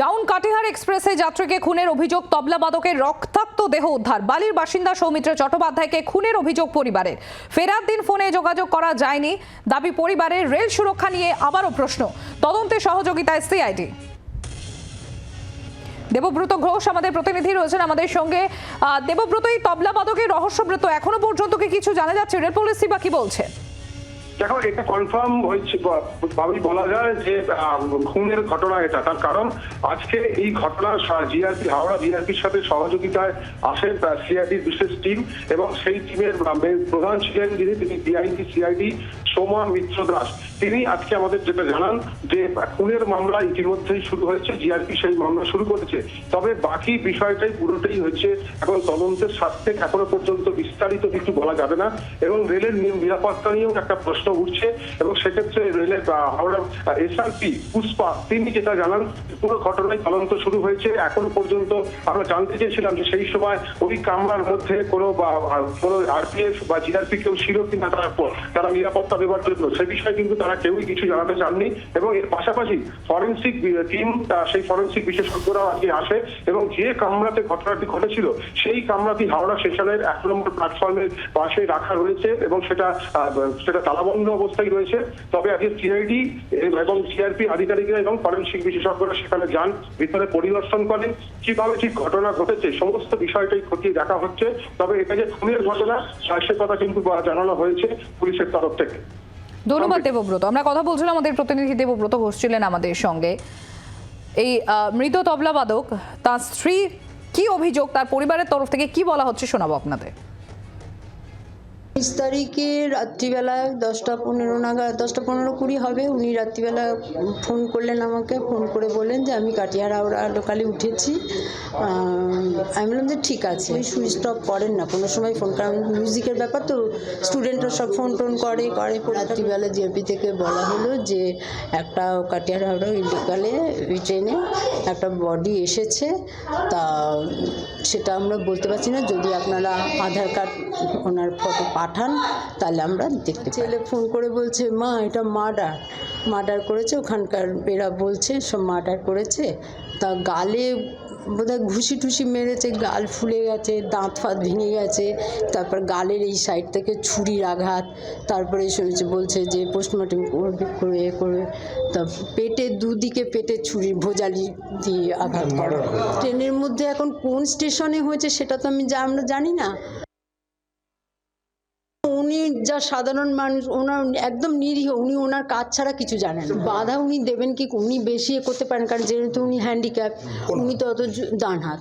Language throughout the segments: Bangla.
ডাউন কাটিহার এক্সপ্রেসে যাত্রীকে খুনের অভিযোগ, তবলা তবলাবাদকের রক্তাক্ত দেহ উদ্ধার। বালির বাসিন্দা সৌমিত্র চট্টোপাধ্যায়কে খুনের অভিযোগ পরিবারের। ফেরার দিন ফোনে যোগাযোগ করা যায়নি। দাবি, পরিবারের রেল সুরক্ষা নিয়ে আবারও প্রশ্ন। তদন্তে সহযোগিতায় সিআইডি। দেবব্রত ঘোষ আমাদের প্রতিনিধি রয়েছেন আমাদের সঙ্গে। দেবব্রত এই তবলা তবলাবাদকের রহস্যব্রত এখনও পর্যন্ত কি কিছু জানা যাচ্ছে? রেল পুলিশ বা কি বলছে? দেখো, এটা কনফার্ম হয়েছে ভাবেই বলা যায় যে খুনের ঘটনা এটা। তার কারণ, আজকে এই ঘটনা জিআরপি, হাওড়া জিআরপির সাথে সহযোগিতায় আসেন সিআইডির বিশেষ টিম এবং সেই টিমের প্রধান ছিলেন যিনি, তিনি ডিআইডি সিআইডি সোমা মিত্র দাস। তিনি আজকে আমাদের যেটা জানান যে, খুনের মামলা ইতিমধ্যেই শুরু হয়েছে জিআরপি সেই মামলা শুরু করেছে। তবে বাকি বিষয়টাই পুরোটাই হচ্ছে এখন তদন্তের স্বার্থে এখনও পর্যন্ত বিস্তারিত কিছু বলা যাবে না। এবং রেলের নিরাপত্তা নিয়েও একটা প্রশ্ন উঠছে। এবং সেক্ষেত্রে রেলের হাওড়া এসআরপি, পুষ্পা, তিনি যেটা জানান, পুরো ঘটনায় তদন্ত শুরু হয়েছে। এখনও পর্যন্ত আমরা জানতে চেয়েছিলাম যে সেই সময় ওই কামরার মধ্যে কোনো বা কোনো আরপিএফ বা জিআরপি কেউ ছিল কিনা তারা তারা নিরাপত্তা দেওয়ার জন্য। সে বিষয়ে কিন্তু তারা কেউই কিছু জানাতে চাননি এবং এর পাশাপাশি ফরেন্সিক টিম সেই ফরেন্সিক বিশেষজ্ঞরাও আজকে আসে এবং যে কামরাতে ঘটনাটি ঘটেছিল, সেই কামরাটি হাওড়া স্টেশনের এক নম্বর প্ল্যাটফর্মের পাশে রাখা রয়েছে এবং সেটা সেটা তালাবন্ধ অবস্থায় রয়েছে। তবে আজকে সিআইডি এবং সিআরপি আধিকারিকরা এবং ফরেন্সিক বিশেষজ্ঞরা সেখানে যান, ভিতরে পরিদর্শন করেন, কীভাবে ঠিক ঘটনা ঘটেছে, সমস্ত বিষয়টাই খতিয়ে দেখা হচ্ছে। তবে এটা যে খুনের ঘটনা সে কথা কিন্তু জানানো হয়েছে পুলিশের তরফ থেকে। ধন্যবাদ দেবব্রত। আমরা কথা বলছিলাম আমাদের প্রতিনিধি দেবব্রত ঘোষ ছিলেন আমাদের সঙ্গে। এই মৃত মৃত তবলাবাদক তার স্ত্রী কি অভিযোগ তার পরিবারের তরফ থেকে কি বলা হচ্ছে শোনাবো আপনাদের? বিশ তারিখে রাত্রিবেলা দশটা পনেরো নাগাদ, দশটা পনেরো কুড়ি হবে। উনি রাত্রিবেলা ফোন করলেন আমাকে, ফোন করে বললেন যে আমি কাটিয়ার হাওড়া লোকালে উঠেছি। আমি বললাম যে ঠিক আছে। উনি সুইচ অফ করেন না, কোনো সময় ফোন কারণ মিউজিকের ব্যাপার তো, স্টুডেন্টরা সব ফোন টোন করে করে। রাত্রিবেলা জিএপি থেকে বলা হলো যে একটা কাটিয়ার হাওড়া লোকালে ওই ট্রেনে একটা বডি এসেছে। তা সেটা আমরা বলতে পারছি না। যদি আপনারা আধার কার্ড, ওনার ফটো পাঠান তাহলে আমরা দেখতে ছেলে ফোন করে বলছে মা এটা মার্ডার। মার্ডার করেছে ওখানকার এরা বলছে সব মার্ডার করেছে। তা গালে বোধহয় ঘুষি টুসি মেরেছে গাল ফুলে গেছে দাঁত ফাঁত ভেঙে গেছে তারপর গালের এই সাইড থেকে ছুরির আঘাত তারপরে শুনেছে বলছে যে পোস্টমর্টম করবে করে এ করবে। তা পেটে দুদিকে পেটে ছুরি ভোজালি দিয়ে আঘাত করে। ট্রেনের মধ্যে এখন কোন স্টেশনে হয়েছে সেটা তো আমি যা- আমরা জানি না। উনি যা সাধারণ মানুষ ওনার একদম নিরীহ উনি ওনার কাজ ছাড়া কিছু জানেন বাধা উনি দেবেন কি উনি বেশি এ করতে পারেন কারণ যেহেতু উনি হ্যান্ডিক্যাপ উনি তো অত ডান হাত।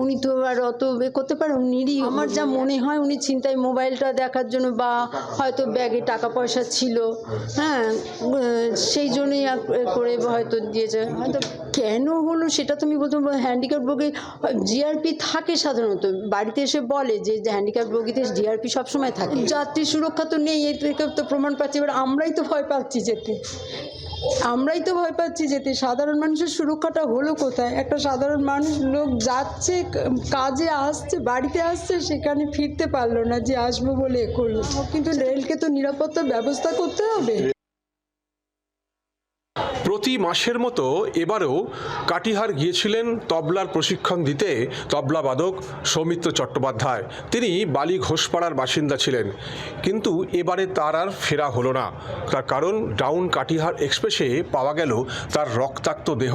উনি তো আর অত এ করতে পারেন নিরীহ। আমার যা মনে হয় উনি চিন্তায় মোবাইলটা দেখার জন্য বা হয়তো ব্যাগে টাকা পয়সা ছিল হ্যাঁ সেই জন্যই করে হয়তো দিয়েছে হয়তো কেন হলো সেটা তুমি বলতে হ্যান্ডিক্যাপ রোগে জিআরপি থাকে সাধারণত। বাড়িতে এসে বলে যে হ্যান্ডিক্যাপ রোগীতে জিআরপি সবসময় থাকে। যাত্রী সুরক্ষা তো নেই এ থেকে তো প্রমাণ পাচ্ছি। এবার আমরাই তো ভয় পাচ্ছি যেতে। আমরাই তো ভয় পাচ্ছি যেতে। সাধারণ মানুষের সুরক্ষাটা হলো কোথায়? একটা সাধারণ মানুষ লোক যাচ্ছে কাজে আসছে বাড়িতে আসছে সেখানে ফিরতে পারল না যে আসব বলে করল। কিন্তু রেলকে তো নিরাপত্তার ব্যবস্থা করতে হবে। প্রতি মাসের মতো এবারেও কাটিহার গিয়েছিলেন তবলার প্রশিক্ষণ দিতে তবলাবাদক সৌমিত্র চট্টোপাধ্যায়। তিনি বালি ঘোষপাড়ার বাসিন্দা ছিলেন। কিন্তু এবারে তার আর ফেরা হলো না। তার কারণ ডাউন কাটিহার এক্সপ্রেসে পাওয়া গেল তার রক্তাক্ত দেহ।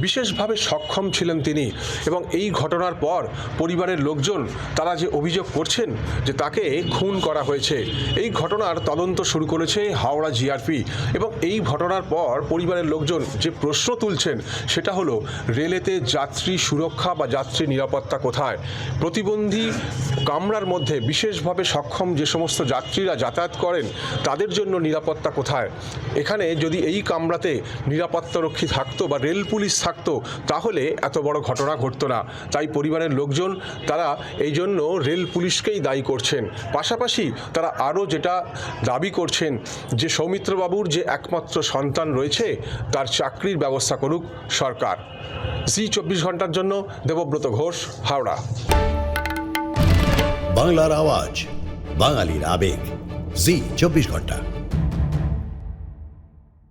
বিশেষভাবে সক্ষম ছিলেন তিনি এবং এই ঘটনার পর পরিবারের লোকজন তারা যে অভিযোগ করছেন যে তাকে খুন করা হয়েছে, এই ঘটনার তদন্ত শুরু করেছে হাওড়া জিআরপি এবং এই ঘটনার পর পরিবারের লোকজন যে প্রশ্ন তুলছেন, সেটা হলো, রেলেতে যাত্রী সুরক্ষা বা যাত্রী নিরাপত্তা কোথায়? প্রতিবন্ধী কামরার মধ্যে বিশেষভাবে সক্ষম যে সমস্ত যাত্রীরা যাতায়াত করেন, তাদের জন্য নিরাপত্তা কোথায়? এখানে যদি এই কামরাতে নিরাপত্তারক্ষী থাকতো বা রেল পুলিশ থাকতো, তাহলে এত বড় ঘটনা ঘটতো না। তাই পরিবারের লোকজন, তারা এই জন্য রেল পুলিশকেই দায়ী করছেন। পাশাপাশি তারা আরও যেটা দাবি করছেন, যে সৌমিত্রবাবুর যে একমাত্র সন্তান রয়েছে তার চাকরির ব্যবস্থা করুক সরকার। জি চব্বিশ ঘণ্টার জন্য দেবব্রত ঘোষ, হাওড়া। বাংলার আওয়াজ, বাঙালির আবেগ। জি চব্বিশ ঘণ্টা।